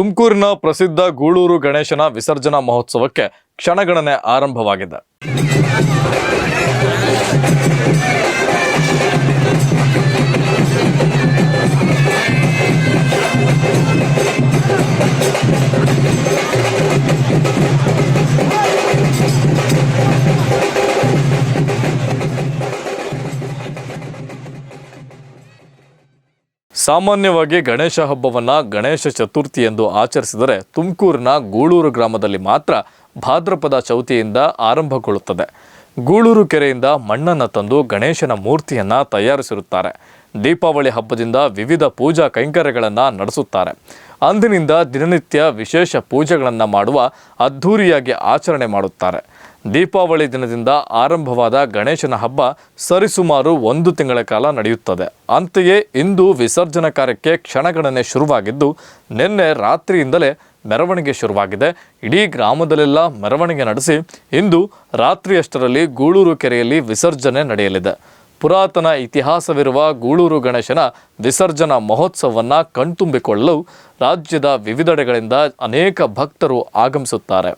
ತುಮಕೂರಿನ ಪ್ರಸಿದ್ಧ ಗೂಳೂರು ಗಣೇಶನ ವಿಸರ್ಜನಾ ಮಹೋತ್ಸವಕ್ಕೆ ಕ್ಷಣಗಣನೆ ಆರಂಭವಾಗಿದೆ. ಸಾಮಾನ್ಯವಾಗಿ ಗಣೇಶ ಹಬ್ಬವನ್ನು ಗಣೇಶ ಚತುರ್ಥಿ ಎಂದು ಆಚರಿಸಿದರೆ ತುಮಕೂರಿನ ಗೂಳೂರು ಗ್ರಾಮದಲ್ಲಿ ಮಾತ್ರ ಭಾದ್ರಪದ ಚೌತಿಯಿಂದ ಆರಂಭಗೊಳ್ಳುತ್ತದೆ. ಗೂಳೂರು ಕೆರೆಯಿಂದ ಮಣ್ಣನ್ನು ತಂದು ಗಣೇಶನ ಮೂರ್ತಿಯನ್ನು ತಯಾರಿಸಿರುತ್ತಾರೆ. ದೀಪಾವಳಿ ಹಬ್ಬದಿಂದ ವಿವಿಧ ಪೂಜಾ ಕೈಂಕರ್ಯಗಳನ್ನು ನಡೆಸುತ್ತಾರೆ. ಅಂದಿನಿಂದ ದಿನನಿತ್ಯ ವಿಶೇಷ ಪೂಜೆಗಳನ್ನು ಮಾಡುವ ಅದ್ಧೂರಿಯಾಗಿ ಆಚರಣೆ ಮಾಡುತ್ತಾರೆ. ದೀಪಾವಳಿ ದಿನದಿಂದ ಆರಂಭವಾದ ಗಣೇಶನ ಹಬ್ಬ ಸರಿಸುಮಾರು ಒಂದು ತಿಂಗಳ ಕಾಲ ನಡೆಯುತ್ತದೆ. ಅಂತೆಯೇ ಇಂದು ವಿಸರ್ಜನಾ ಕಾರ್ಯಕ್ಕೆ ಕ್ಷಣಗಣನೆ ಶುರುವಾಗಿದ್ದು, ನಿನ್ನೆ ರಾತ್ರಿಯಿಂದಲೇ ಮೆರವಣಿಗೆ ಶುರುವಾಗಿದೆ. ಇಡೀ ಗ್ರಾಮದಲ್ಲೆಲ್ಲ ಮೆರವಣಿಗೆ ನಡೆಸಿ ಇಂದು ರಾತ್ರಿಯಷ್ಟರಲ್ಲಿ ಗೂಳೂರು ಕೆರೆಯಲ್ಲಿ ವಿಸರ್ಜನೆ ನಡೆಯಲಿದೆ. ಪುರಾತನ ಇತಿಹಾಸವಿರುವ ಗೂಳೂರು ಗಣೇಶನ ವಿಸರ್ಜನಾ ಮಹೋತ್ಸವವನ್ನು ಕಣ್ತುಂಬಿಕೊಳ್ಳಲು ರಾಜ್ಯದ ವಿವಿಧೆಡೆಗಳಿಂದ ಅನೇಕ ಭಕ್ತರು ಆಗಮಿಸುತ್ತಾರೆ.